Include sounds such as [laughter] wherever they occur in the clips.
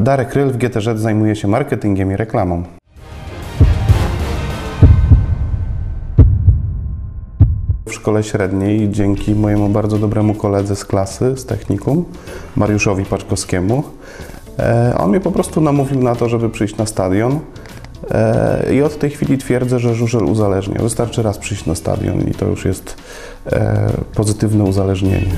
Darek Ryl w GTZ zajmuje się marketingiem i reklamą. W szkole średniej dzięki mojemu bardzo dobremu koledze z klasy, z technikum, Mariuszowi Paczkowskiemu. E, On mnie po prostu namówił na to, żeby przyjść na stadion. E, I od tej chwili twierdzę, że żużel uzależnia. Wystarczy raz przyjść na stadion i to już jest e, pozytywne uzależnienie.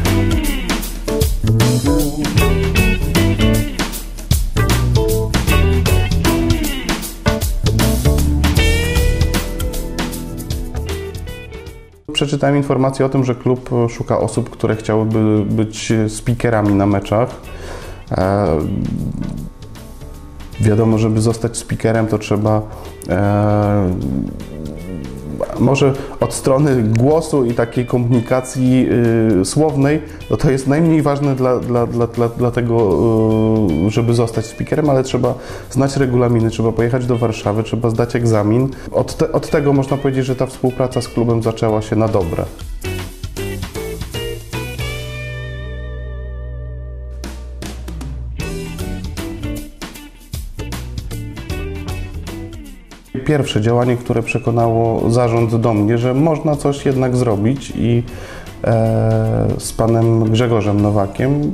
Przeczytałem informację o tym, że klub szuka osób, które chciałyby być speakerami na meczach. E, wiadomo, żeby zostać speakerem, to trzeba e, może od strony głosu i takiej komunikacji y, słownej, no to jest najmniej ważne dla, dla, dla, dla, dla tego, y, żeby zostać speakerem, ale trzeba znać regulaminy, trzeba pojechać do Warszawy, trzeba zdać egzamin. Od, te, od tego można powiedzieć, że ta współpraca z klubem zaczęła się na dobre. Pierwsze działanie, które przekonało zarząd do mnie, że można coś jednak zrobić i e, z panem Grzegorzem Nowakiem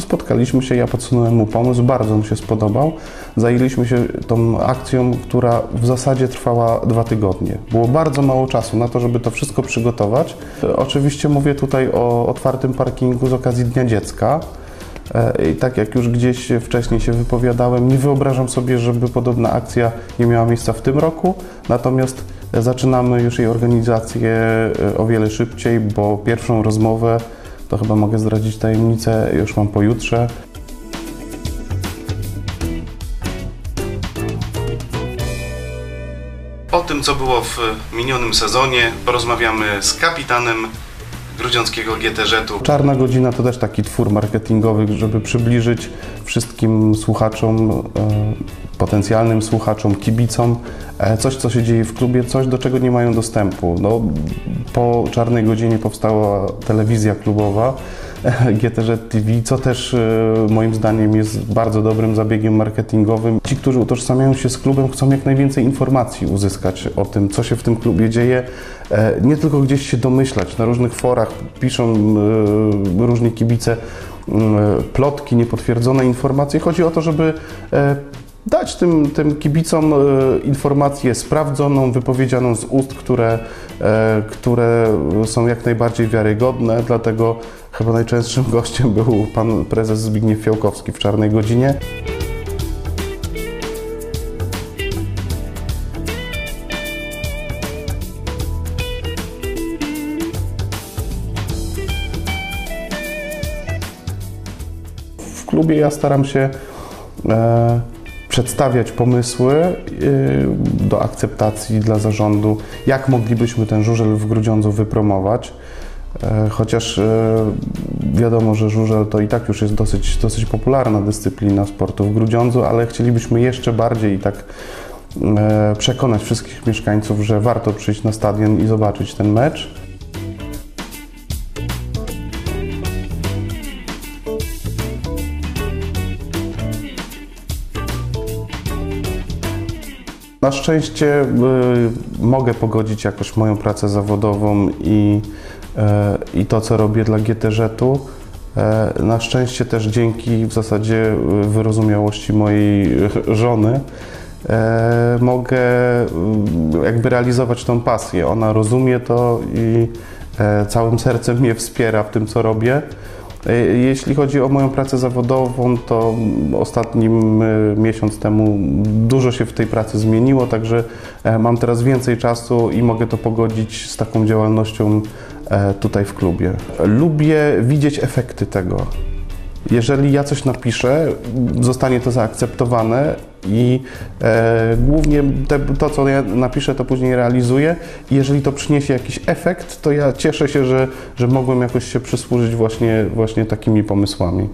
spotkaliśmy się, ja podsunąłem mu pomysł, bardzo mu się spodobał. Zajęliśmy się tą akcją, która w zasadzie trwała dwa tygodnie. Było bardzo mało czasu na to, żeby to wszystko przygotować. Oczywiście mówię tutaj o otwartym parkingu z okazji Dnia Dziecka. E, I tak jak już gdzieś wcześniej się wypowiadałem, nie wyobrażam sobie, żeby podobna akcja nie miała miejsca w tym roku. Natomiast zaczynamy już jej organizację e, o wiele szybciej, bo pierwszą rozmowę, to chyba mogę zdradzić tajemnicę, już mam pojutrze. O tym, co było w minionym sezonie, porozmawiamy z kapitanem grudziąckiego GTZ-u. Czarna godzina to też taki twór marketingowy, żeby przybliżyć wszystkim słuchaczom, e, potencjalnym słuchaczom, kibicom e, coś, co się dzieje w klubie, coś, do czego nie mają dostępu. No, po czarnej godzinie powstała telewizja klubowa. GTZ TV, co też e, moim zdaniem jest bardzo dobrym zabiegiem marketingowym. Ci, którzy utożsamiają się z klubem, chcą jak najwięcej informacji uzyskać o tym, co się w tym klubie dzieje. E, Nie tylko gdzieś się domyślać, na różnych forach piszą e, różni kibice plotki, niepotwierdzone informacje. Chodzi o to, żeby dać tym, tym kibicom e, informację sprawdzoną, wypowiedzianą z ust, które, e, które są jak najbardziej wiarygodne. Dlatego chyba najczęstszym [laughs] gościem był pan prezes Zbigniew Fiałkowski w Czarnej Godzinie. W klubie ja staram się e, przedstawiać pomysły e, do akceptacji dla zarządu, jak moglibyśmy ten żużel w Grudziądzu wypromować. E, chociaż e, wiadomo, że żużel to i tak już jest dosyć, dosyć popularna dyscyplina sportu w Grudziądzu, ale chcielibyśmy jeszcze bardziej i tak e, przekonać wszystkich mieszkańców, że warto przyjść na stadion i zobaczyć ten mecz. Na szczęście y, mogę pogodzić jakoś moją pracę zawodową i, e, i to, co robię dla GTZ-u. E, Na szczęście też dzięki w zasadzie y, wyrozumiałości mojej żony e, mogę y, jakby realizować tą pasję. Ona rozumie to i całym sercem mnie wspiera w tym, co robię. E, Jeśli chodzi o moją pracę zawodową, to ostatnim miesiąc temu dużo się w tej pracy zmieniło, także e, mam teraz więcej czasu i mogę to pogodzić z taką działalnością e, tutaj w klubie. Lubię widzieć efekty tego. Jeżeli ja coś napiszę, zostanie to zaakceptowane i e, głównie te, to, co ja napiszę, to później realizuję. I jeżeli to przyniesie jakiś efekt, to ja cieszę się, że, że mogłem jakoś się przysłużyć właśnie, właśnie takimi pomysłami.